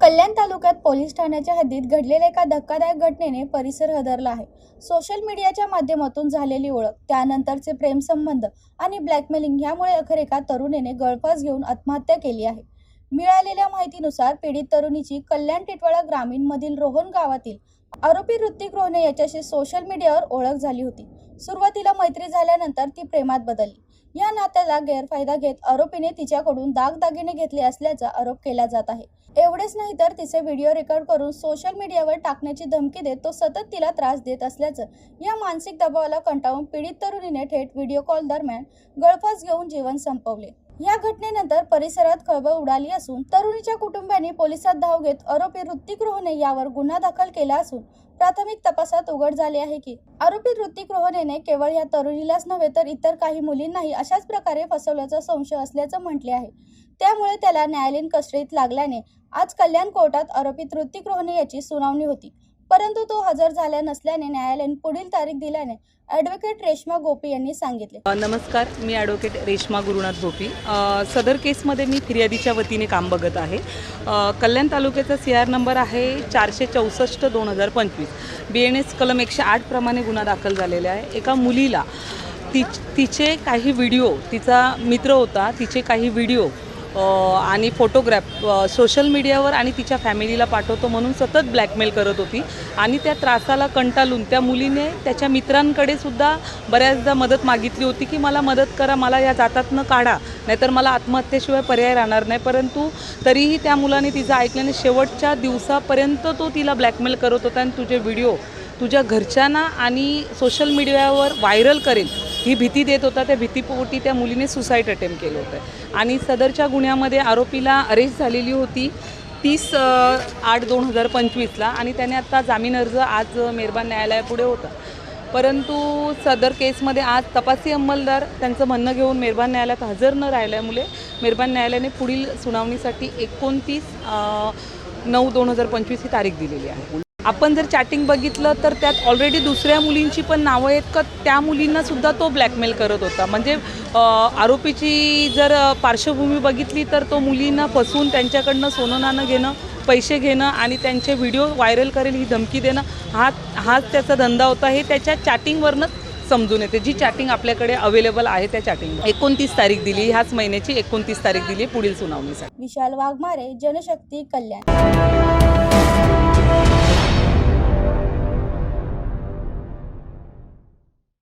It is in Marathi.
कल्याण तालुक्यात पोलीस ठाण्याच्या हद्दीत घडलेल्या एका धक्कादायक घटनेने परिसर हदरला आहे. सोशल मीडियाच्या माध्यमातून झालेली ओळख त्यानंतरचे प्रेमसंबंध आणि ब्लॅकमेलिंग यामुळे अखेर एका तरुणीने गळफास घेऊन आत्महत्या केली आहे. मिळालेल्या माहितीनुसार पीडित तरुणीची कल्याण टिटवाळा ग्रामीणमधील रोहन गावातील आरोपी ऋतिक रोहने याच्याशी सोशल मीडियावर ओळख झाली होती. सुरुवातीला मैत्री झाल्यानंतर ती प्रेमात बदलली. या नात्याला गैरफायदा घेत आरोपीने तिच्याकडून दागदागिने घेतले असल्याचा आरोप केला जात आहे. एवढेच नाही तर तिचे व्हिडिओ रेकॉर्ड करून सोशल मीडियावर टाकण्याची धमकी देत तो सतत तिला त्रास देत असल्याचं या मानसिक दबावाला कंटाळून पीडित तरुणीने थेट व्हिडिओ कॉल दरम्यान गळफास घेऊन जीवन संपवले. या घटनेनंतर परिसरात खळबळ उडाली असून तरुणीच्या कुटुंबाने पोलिसात धाव घेत आरोपी ऋतिक रोहने यावर गुन्हा दाखल केला असून प्राथमिक तपासात उघड झाले आहे की आरोपी ऋतिक रोहनेने केवळ या तरुणीलाच नव्हे तर इतर काही मुलींनाही अशाच प्रकारे फसवल्याचा संशय असल्याचं म्हटले आहे. त्यामुळे त्याला न्यायालयीन कस्टडीत लागल्याने आज कल्याण कोर्टात आरोपी ऋतिक रोहने याची सुनावणी होती. परंतु तो हजर झाला नसल्याने न्यायालयाने पुढील तारीख दिल्याने ॲडव्होकेट रेश्मा गोपी यांनी सांगितले. नमस्कार मी ॲडव्होकेट रेश्मा गुरुनाथ गोपी. सदर केसमध्ये मी फिर्यादीच्या वतीने काम बघत आहे. कल्याण तालुक्याचा सी आर नंबर आहे चारशे चौसष्ट दोन हजार पंचवीस. बी एन एस कलम एकशे आठप्रमाणे गुन्हा दाखल झालेला आहे. एका मुलीला ति तिचे काही व्हिडिओ तिचा मित्र होता तिचे काही व्हिडिओ आणि फोटोग्राफ सोशल मीडियावर आणि तिच्या फॅमिलीला पाठवतो म्हणून सतत ब्लॅकमेल करत होती. आणि त्या त्रासाला कंटाळून त्या मुलीने त्याच्या मित्रांकडे सुद्धा बऱ्याचदा मदत मागितली होती की मला मदत करा मला या जातातनं काढा नाहीतर मला आत्महत्येशिवाय पर्याय राहणार नाही. परंतु तरीही त्या मुलाने तिचं ऐकल्याने शेवटच्या दिवसापर्यंत तो तिला ब्लॅकमेल करत होता आणि तुझे व्हिडिओ तुझ्या घरच्यांना आणि सोशल मीडियावर व्हायरल करेल. ही भीती देत होता त्या भीतीपोटी त्या मुलीने सुसाईड अटेम्प्ट केलं होतं. आणि सदरच्या गुन्ह्यामध्ये आरोपीला अरेस्ट झालेली होती तीस आठ दोन हजार पंचवीसला आणि त्याने आत्ता जामीन अर्ज आज मेरबान न्यायालयापुढे होता. परंतु सदर केसमध्ये आज तपासी अंमलदार त्यांचं म्हणणं घेऊन मेहरबान न्यायालयात हजर न राहिल्यामुळे मेरबान न्यायालयाने पुढील सुनावणीसाठी एकोणतीस नऊ दोन हजार पंचवीस ही तारीख दिलेली आहे. आपण जर चॅटिंग बघितलं तर त्यात ऑलरेडी दुसऱ्या मुलींची पण नावं आहेत का त्या मुलींना सुद्धा तो ब्लॅकमेल करत होता. म्हणजे आरोपीची जर पार्श्वभूमी बघितली तर तो मुलींना फसवून त्यांच्याकडनं सोनं नाणं घेणं पैसे घेणं आणि त्यांचे व्हिडिओ व्हायरल करेल ही धमकी देणं हा हाच त्याचा धंदा होता हे त्याच्या चॅटिंगवरनंच समजून येते. जी चॅटिंग आपल्याकडे अवेलेबल आहे त्या चॅटिंग एकोणतीस तारीख दिली ह्याच महिन्याची एकोणतीस तारीख दिली पुढील सुनावणीसाठी. विशाल वाघमारे जनशक्ती कल्याण.